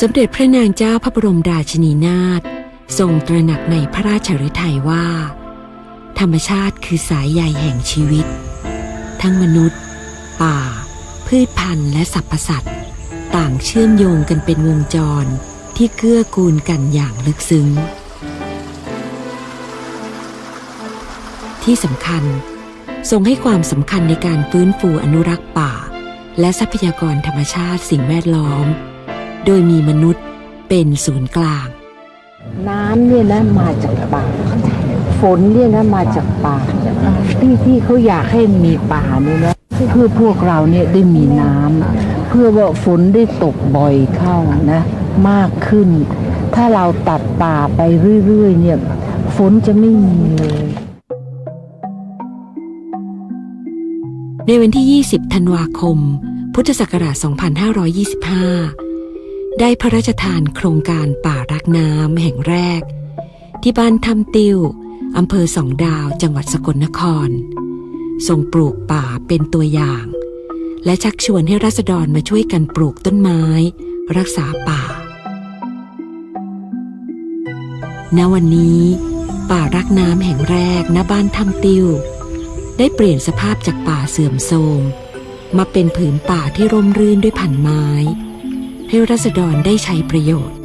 สมเด็จพระนางเจ้าพระบรมราชินีนาถทรงตระหนักในพระราชฤทัยว่า ธรรมชาติคือสายใยแห่งชีวิต ทั้งมนุษย์ ป่า พืชพันธุ์และสรรพสัตว์ ต่างเชื่อมโยงกันเป็นวงจรที่เกื้อกูลกันอย่างลึกซึ้ง ที่สำคัญ ทรงให้ความสำคัญในการฟื้นฟูอนุรักษ์ป่า และทรัพยากรธรรมชาติสิ่งแวดล้อม โดยมีมนุษย์เป็นศูนย์กลาง น้ำเนี่ยนะมาจากป่าฝนเนี่ยนะมาจากป่าที่ที่เขาอยากให้มีป่าเนี่ยนะเพื่อพวกเราเนี่ยได้มีน้ำเพื่อว่าฝนได้ตกบ่อยเข้านะ มากขึ้น ถ้าเราตัดป่าไปเรื่อยๆ เนี่ยฝนจะไม่มีเลยในวันที่ 20 ธันวาคม พุทธศักราช 2525 ได้พระราชทานโครงการป่ารักน้ำแห่งแรก ที่บ้านทำติวอำเภอสองดาวจังหวัดสกลนคร ทรงปลูกป่าเป็นตัวอย่าง และชักชวนให้รัษฎรมาช่วยกันปลูกต้นไม้ รักษาป่า ณวันนี้ ป่ารักน้ำแห่งแรกณบ้านทำติวได้เปลี่ยนสภาพจากป่าเสื่อมโทรมมาเป็นผืนป่าที่ร่มรื่นด้วยพันไม้ ให้รัษฎรได้ใช้ประโยชน์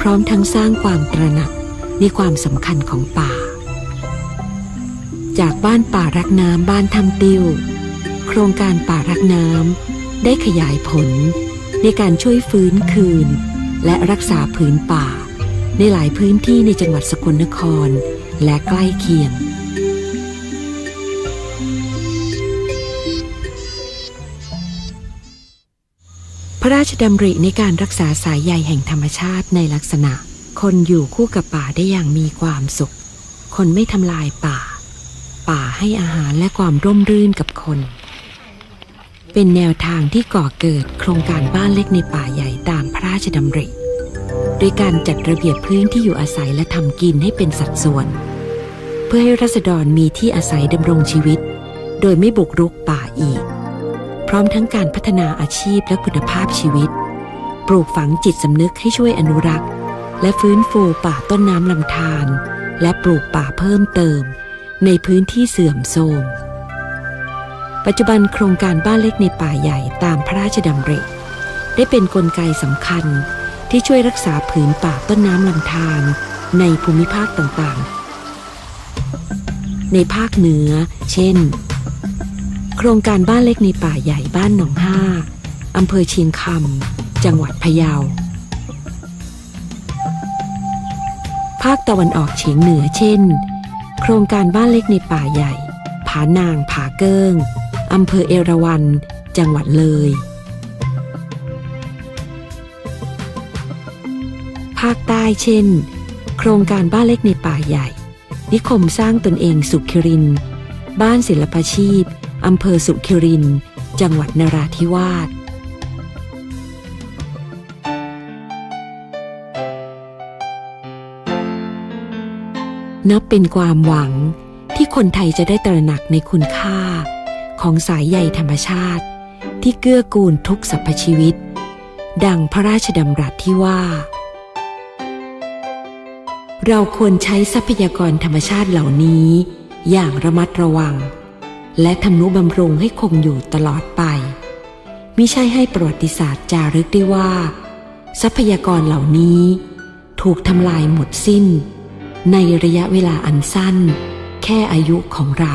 พร้อมทั้งสร้างความตระหนักในความสำคัญของป่า จากบ้านป่ารักน้ำบ้านทำติวโครงการป่ารักน้ำได้ขยายผล ในการช่วยฟื้นคืน และรักษาผืนป่า ในหลายพื้นที่ในจังหวัดสกลนคร และใกล้เคียง ระราชดำริในการรักษาสายใยแห่งธรรมชาติในลักษณะ คนอยู่คู่กับป่าได้อย่างมีความสุข คนไม่ทำลายป่า ป่าให้อาหารและความร่มรื่นกับคน เป็นแนวทางที่ก่อเกิดโครงการบ้านเล็กในป่าใหญ่ตามพระราชดำริโดยการจัดระเบียบพื้นที่อยู่อาศัยและทำกินให้เป็นสัดส่วน เพื่อให้รัษฎรมีที่อาศัยดำรงชีวิต โดยไม่บุกรุกป่าอีก พร้อมทั้งการพัฒนาอาชีพและคุณภาพชีวิต ปลูกฝังจิตสำนึกให้ช่วยอนุรักษ์ และฟื้นฟูป่าต้นน้ำลำธารและปลูกป่าเพิ่มเติม ในพื้นที่เสื่อมโทรม ปัจจุบันโครงการบ้านเล็กในป่าใหญ่ตามพระราชดำริได้เป็นนกลไกสำคัญที่ช่วยรักษาผืนป่าต้นน้ำลำธารในภูมิภาคต่างๆ ในภาคเหนือ เช่น โครงการบ้านเล็กในป่าใหญ่บ้านหนองห้าอำเภอเชียงคำจังหวัดพะเยา ภาคตะวันออกเฉียงเหนือเช่น โครงการบ้านเล็กในป่าใหญ่ ผานางผาเกิ้งอำเภอเอราวัณจังหวัดเลย ภาคใต้เช่น โครงการบ้านเล็กในป่าใหญ่ นิคมสร้างตนเองสุขิริน บ้านศิลปาชีพ อำเภอสุขิริน จังหวัดนราธิวาสนับเป็นความหวังที่คนไทยจะได้ตระหนักในคุณค่า ของสายใยธรรมชาติ ที่เกื้อกูลทุกสรรพชีวิต ดังพระราชดำรัสที่ว่า เราควรใช้ทรัพยากรธรรมชาติเหล่านี้อย่างระมัดระวัง และทำนุบำรุงให้คงอยู่ตลอดไป มิใช่ให้ประวัติศาสตร์จารึกได้ว่า ทรัพยากรเหล่านี้ ถูกทำลายหมดสิ้น ในระยะเวลาอันสั้น แค่อายุของเรา